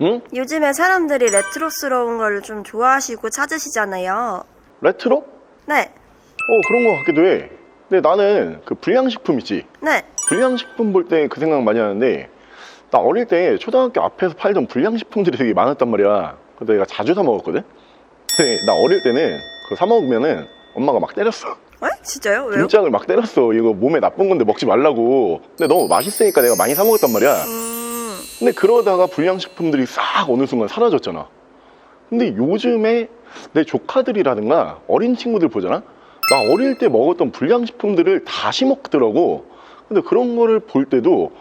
응? 요즘에 사람들이 레트로스러운 걸 좀 좋아하시고 찾으시잖아요. 레트로? 네, 어 그런 거 같기도 해. 근데 나는 그 불량식품 있지. 네. 불량식품 볼 때 그 생각 많이 하는데 나 어릴 때 초등학교 앞에서 팔던 불량식품들이 되게 많았단 말이야. 근데 내가 자주 사 먹었거든. 근데 나 어릴 때는 그거 사 먹으면은 엄마가 막 때렸어. 에? 진짜요? 왜요? 김장을 막 때렸어. 이거 몸에 나쁜 건데 먹지 말라고. 근데 너무 맛있으니까 내가 많이 사 먹었단 말이야. 음, 근데 그러다가 불량식품들이 싹 어느 순간 사라졌잖아. 근데 요즘에 내 조카들이라든가 어린 친구들 보잖아? 나 어릴 때 먹었던 불량식품들을 다시 먹더라고. 근데 그런 거를 볼 때도,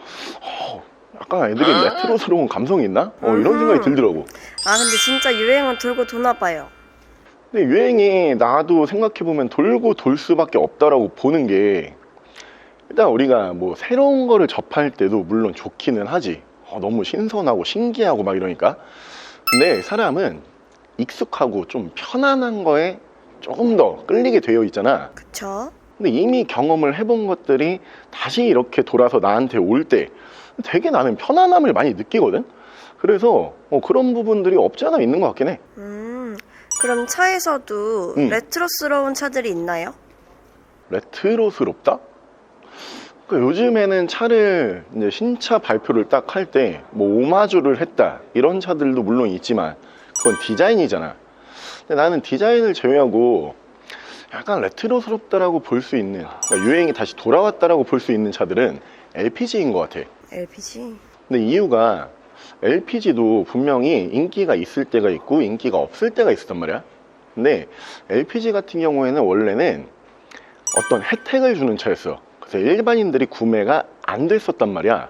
어, 약간 애들이 레트로스러운 감성이 있나? 어, 이런 생각이 들더라고. 아 근데 진짜 유행은 돌고 도나 봐요. 근데 유행이 나도 생각해보면 돌고 돌 수밖에 없다라고 보는 게, 일단 우리가 뭐 새로운 거를 접할 때도 물론 좋기는 하지. 어, 너무 신선하고 신기하고 막 이러니까. 근데 사람은 익숙하고 좀 편안한 거에 조금 더 끌리게 되어 있잖아. 그쵸? 근데 이미 경험을 해본 것들이 다시 이렇게 돌아서 나한테 올 때 되게 나는 편안함을 많이 느끼거든? 그래서 어, 그런 부분들이 없지 않아 있는 것 같긴 해. 음, 그럼 차에서도 음. 레트로스러운 차들이 있나요? 레트로스럽다? 그 요즘에는 차를 이제 신차 발표를 딱 할 때 뭐 오마주를 했다 이런 차들도 물론 있지만 그건 디자인이잖아. 근데 나는 디자인을 제외하고 약간 레트로스럽다라고 볼 수 있는 그러니까 유행이 다시 돌아왔다라고 볼 수 있는 차들은 LPG인 것 같아. LPG. 근데 이유가 LPG도 분명히 인기가 있을 때가 있고 인기가 없을 때가 있었단 말이야. 근데 LPG 같은 경우에는 원래는 어떤 혜택을 주는 차였어. 일반인들이 구매가 안 됐었단 말이야.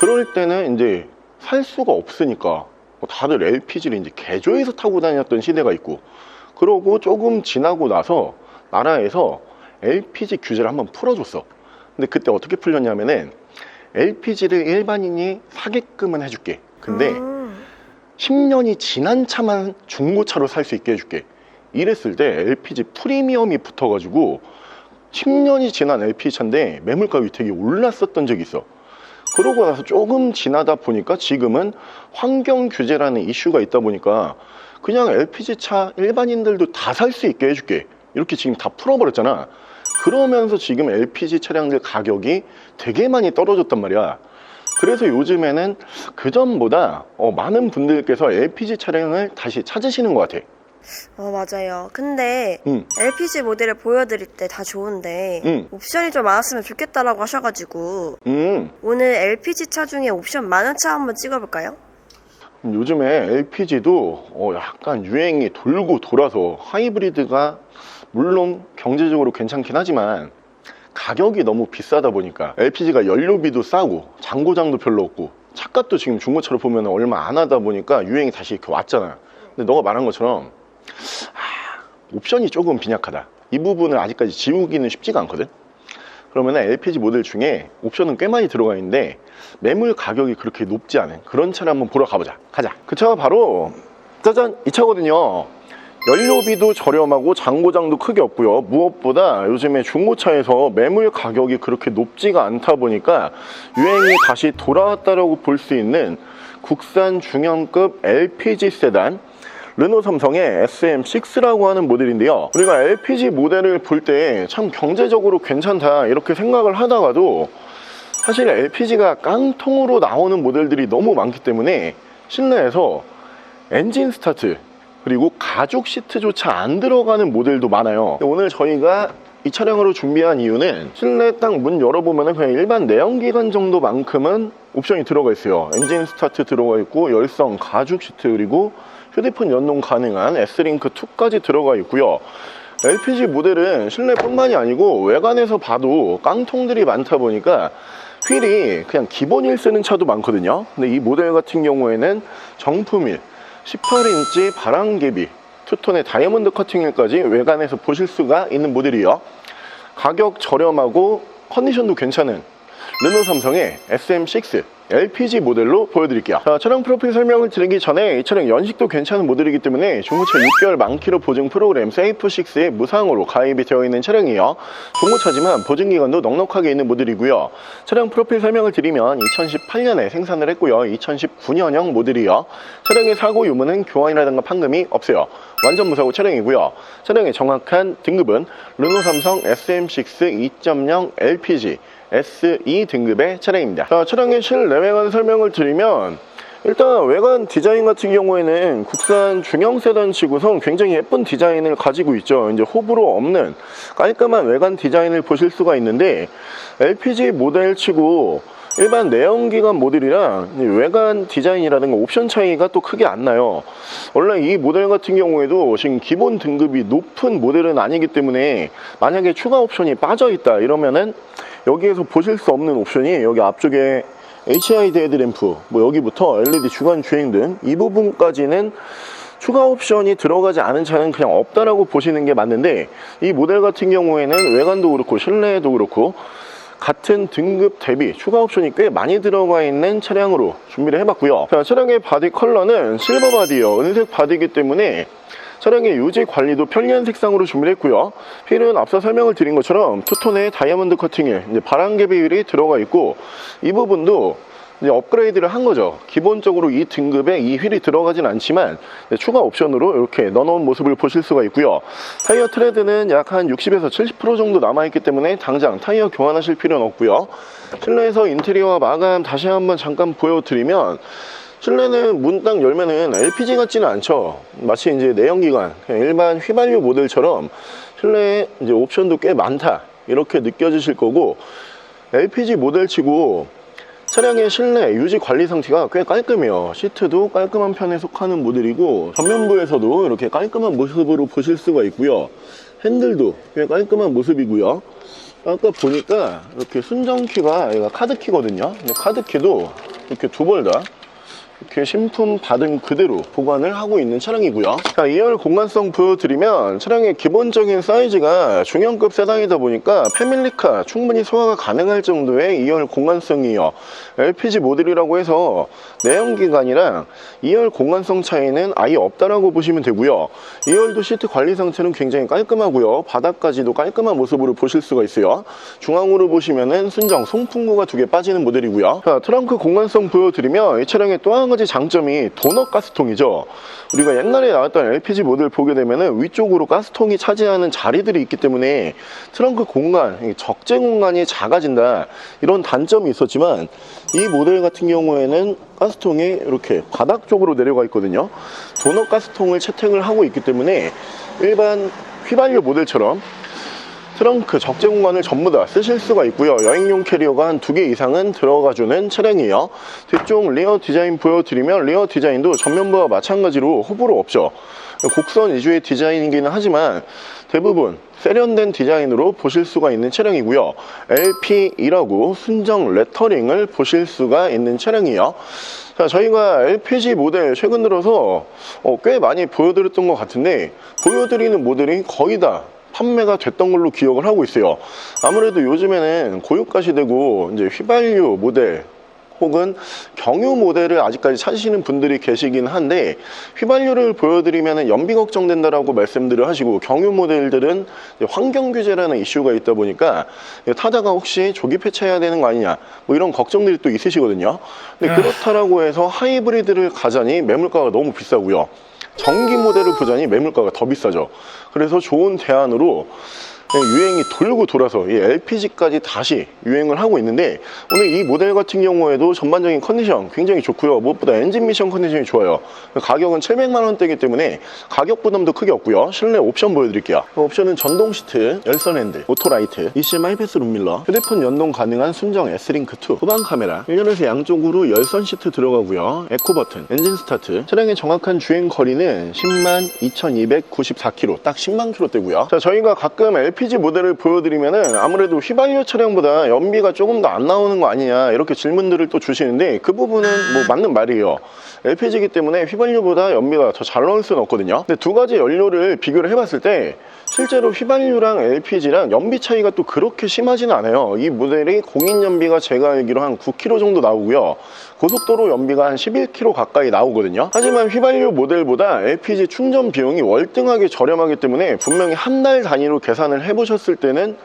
그럴 때는 이제 살 수가 없으니까 뭐 다들 LPG를 이제 개조해서 타고 다녔던 시대가 있고 그러고 조금 지나고 나서 나라에서 LPG 규제를 한번 풀어줬어. 근데 그때 어떻게 풀렸냐면은 LPG를 일반인이 사게끔은 해줄게. 근데 음, 10년이 지난 차만 중고차로 살 수 있게 해줄게. 이랬을 때 LPG 프리미엄이 붙어가지고 10년이 지난 LPG 차인데 매물 가격이 되게 올랐었던 적이 있어. 그러고 나서 조금 지나다 보니까 지금은 환경 규제라는 이슈가 있다 보니까 그냥 LPG 차 일반인들도 다 살 수 있게 해줄게. 이렇게 지금 다 풀어버렸잖아. 그러면서 지금 LPG 차량들 가격이 되게 많이 떨어졌단 말이야. 그래서 요즘에는 그 전보다 어, 많은 분들께서 LPG 차량을 다시 찾으시는 것 같아. 어 맞아요. 근데 응. LPG 모델을 보여드릴 때 다 좋은데 응. 옵션이 좀 많았으면 좋겠다라고 하셔가지고 음, 오늘 LPG 차 중에 옵션 많은 차 한번 찍어볼까요? 요즘에 LPG도 어, 약간 유행이 돌고 돌아서 하이브리드가 물론 경제적으로 괜찮긴 하지만 가격이 너무 비싸다 보니까 LPG가 연료비도 싸고 장고장도 별로 없고 차값도 지금 중고차로 보면 얼마 안 하다 보니까 유행이 다시 이렇게 왔잖아. 근데 너가 말한 것처럼 아, 옵션이 조금 빈약하다. 이 부분을 아직까지 지우기는 쉽지가 않거든. 그러면 LPG 모델 중에 옵션은 꽤 많이 들어가 있는데 매물 가격이 그렇게 높지 않은 그런 차를 한번 보러 가보자. 가자. 그 차가 바로 짜잔 이 차거든요. 연료비도 저렴하고 장고장도 크게 없고요. 무엇보다 요즘에 중고차에서 매물 가격이 그렇게 높지가 않다 보니까 유행이 다시 돌아왔다라고 볼수 있는 국산 중형급 LPG 세단 르노 삼성의 SM6라고 하는 모델인데요. 우리가 LPG 모델을 볼 때 참 경제적으로 괜찮다 이렇게 생각을 하다가도 사실 LPG가 깡통으로 나오는 모델들이 너무 많기 때문에 실내에서 엔진 스타트 그리고 가죽 시트조차 안 들어가는 모델도 많아요. 오늘 저희가 이 차량으로 준비한 이유는 실내 딱 문 열어보면 그냥 일반 내연기관 정도만큼은 옵션이 들어가 있어요. 엔진 스타트 들어가 있고 열선 가죽 시트 그리고 휴대폰 연동 가능한 S링크 2까지 들어가 있고요. LPG 모델은 실내뿐만이 아니고 외관에서 봐도 깡통들이 많다 보니까 휠이 그냥 기본일 쓰는 차도 많거든요. 근데 이 모델 같은 경우에는 정품일 18인치 바람개비 투톤의 다이아몬드 커팅일까지 외관에서 보실 수가 있는 모델이요. 가격 저렴하고 컨디션도 괜찮은 르노 삼성의 SM6 LPG 모델로 보여드릴게요. 자, 차량 프로필 설명을 드리기 전에 이 차량 연식도 괜찮은 모델이기 때문에 중고차 6개월 만키로 보증 프로그램 세이프6에 무상으로 가입이 되어 있는 차량이에요. 중고차지만 보증 기간도 넉넉하게 있는 모델이고요. 차량 프로필 설명을 드리면 2018년에 생산을 했고요. 2019년형 모델이요. 차량의 사고 유무는 교환이라든가 판금이 없어요. 완전 무사고 차량이고요. 차량의 정확한 등급은 르노 삼성 SM6 2.0 LPG SE 등급의 차량입니다. 자, 차량의 실내외관 설명을 드리면 일단 외관 디자인 같은 경우에는 국산 중형 세단 치고선 굉장히 예쁜 디자인을 가지고 있죠. 이제 호불호 없는 깔끔한 외관 디자인을 보실 수가 있는데 LPG 모델 치고 일반 내연기관 모델이랑 이 외관 디자인이라든가 옵션 차이가 또 크게 안 나요. 원래 이 모델 같은 경우에도 지금 기본 등급이 높은 모델은 아니기 때문에 만약에 추가 옵션이 빠져 있다 이러면은 여기에서 보실 수 없는 옵션이 여기 앞쪽에 HID 헤드램프, 뭐 여기부터 LED 주간 주행 등 이 부분까지는 추가 옵션이 들어가지 않은 차는 그냥 없다라고 보시는 게 맞는데 이 모델 같은 경우에는 외관도 그렇고 실내도 그렇고 같은 등급 대비 추가 옵션이 꽤 많이 들어가 있는 차량으로 준비를 해봤고요. 자, 차량의 바디 컬러는 실버 바디요. 은색 바디이기 때문에 차량의 유지 관리도 편리한 색상으로 준비를 했고요. 휠은 앞서 설명을 드린 것처럼 투톤의 다이아몬드 커팅에 바람개 비율이 들어가 있고 이 부분도 이제 업그레이드를 한 거죠. 기본적으로 이 등급에 이 휠이 들어가진 않지만 추가 옵션으로 이렇게 넣어놓은 모습을 보실 수가 있고요. 타이어 트레드는 약 한 60에서 70% 정도 남아있기 때문에 당장 타이어 교환하실 필요는 없고요. 실내에서 인테리어와 마감 다시 한번 잠깐 보여드리면 실내는 문 딱 열면은 LPG 같지는 않죠. 마치 이제 내연기관, 일반 휘발유 모델처럼 실내에 이제 옵션도 꽤 많다. 이렇게 느껴지실 거고, LPG 모델치고 차량의 실내 유지 관리 상태가 꽤 깔끔해요. 시트도 깔끔한 편에 속하는 모델이고, 전면부에서도 이렇게 깔끔한 모습으로 보실 수가 있고요. 핸들도 꽤 깔끔한 모습이고요. 아까 보니까 이렇게 순정키가 얘가 카드키거든요. 카드키도 이렇게 두 벌 다 이렇게 신품 받은 그대로 보관을 하고 있는 차량이고요. 자, 2열 공간성 보여드리면 차량의 기본적인 사이즈가 중형급 세단이다 보니까 패밀리카 충분히 소화가 가능할 정도의 2열 공간성이에요. LPG 모델이라고 해서 내연기관이랑 2열 공간성 차이는 아예 없다라고 보시면 되고요. 2열도 시트 관리 상태는 굉장히 깔끔하고요. 바닥까지도 깔끔한 모습으로 보실 수가 있어요. 중앙으로 보시면은 순정 송풍구가 두 개 빠지는 모델이고요. 자, 트렁크 공간성 보여드리면 이 차량의 또한 가지 장점이 도넛 가스통이죠. 우리가 옛날에 나왔던 LPG 모델 보게 되면은 위쪽으로 가스통이 차지하는 자리들이 있기 때문에 트렁크 공간, 이 적재 공간이 작아진다 이런 단점이 있었지만 이 모델 같은 경우에는 가스통이 이렇게 바닥 쪽으로 내려가 있거든요. 도넛 가스통을 채택을 하고 있기 때문에 일반 휘발유 모델처럼 트렁크 적재 공간을 전부 다 쓰실 수가 있고요. 여행용 캐리어가 한 두 개 이상은 들어가주는 차량이에요. 뒤쪽 리어 디자인 보여드리면 리어 디자인도 전면부와 마찬가지로 호불호 없죠. 곡선 위주의 디자인이기는 하지만 대부분 세련된 디자인으로 보실 수가 있는 차량이고요. LP2라고 순정 레터링을 보실 수가 있는 차량이에요. 자, 저희가 LPG 모델 최근 들어서 어, 꽤 많이 보여드렸던 것 같은데 보여드리는 모델이 거의 다 판매가 됐던 걸로 기억을 하고 있어요. 아무래도 요즘에는 고유가 시대고 이제 휘발유 모델 혹은 경유 모델을 아직까지 찾으시는 분들이 계시긴 한데 휘발유를 보여드리면 연비 걱정된다라고 말씀들을 하시고 경유 모델들은 환경 규제라는 이슈가 있다 보니까 타다가 혹시 조기 폐차해야 되는 거 아니냐 뭐 이런 걱정들이 또 있으시거든요. 근데 그렇다라고 해서 하이브리드를 가자니 매물가가 너무 비싸고요. 전기 모델을 보자니 매물가가 더 비싸죠. 그래서 좋은 대안으로 유행이 돌고 돌아서 이 LPG까지 다시 유행을 하고 있는데 오늘 이 모델 같은 경우에도 전반적인 컨디션 굉장히 좋고요. 무엇보다 엔진 미션 컨디션이 좋아요. 가격은 700만 원대이기 때문에 가격 부담도 크게 없고요. 실내 옵션 보여드릴게요. 옵션은 전동 시트, 열선 핸들, 오토라이트, ECM 하이패스 룸밀러, 휴대폰 연동 가능한 순정 S링크2, 후방 카메라, 1년에서 양쪽으로 열선 시트 들어가고요. 에코 버튼, 엔진 스타트. 차량의 정확한 주행 거리는 10만 2294km, 딱 10만 km대고요. 자, 저희가 가끔 LPG 모델을 보여드리면은 아무래도 휘발유 차량보다 연비가 조금 더 안 나오는 거 아니냐 이렇게 질문들을 또 주시는데 그 부분은 뭐 맞는 말이에요. LPG이기 때문에 휘발유보다 연비가 더 잘 나올 수는 없거든요. 근데 두 가지 연료를 비교를 해봤을 때 실제로 휘발유랑 LPG랑 연비 차이가 또 그렇게 심하지는 않아요. 이 모델이 공인 연비가 제가 알기로 한 9km 정도 나오고요. 고속도로 연비가 한 11km 가까이 나오거든요. 하지만 휘발유 모델보다 LPG 충전 비용이 월등하게 저렴하기 때문에 분명히 한 달 단위로 계산을 해보셨을 때는 이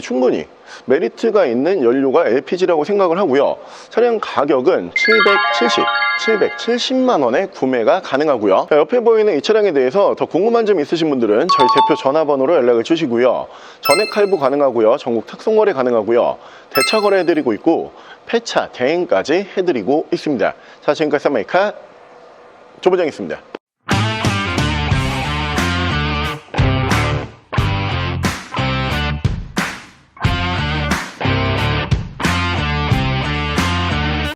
충분히 메리트가 있는 연료가 LPG라고 생각을 하고요. 차량 가격은 770, 770만 원에 구매가 가능하고요. 자, 옆에 보이는 이 차량에 대해서 더 궁금한 점 있으신 분들은 저희 대표 전화번호로 연락을 주시고요. 전액 할부 가능하고요. 전국 특송 거래 가능하고요. 대차 거래 해드리고 있고 폐차 대행까지 해드리고 있습니다. 자 지금까지 쌈마이카 조부장이었습니다.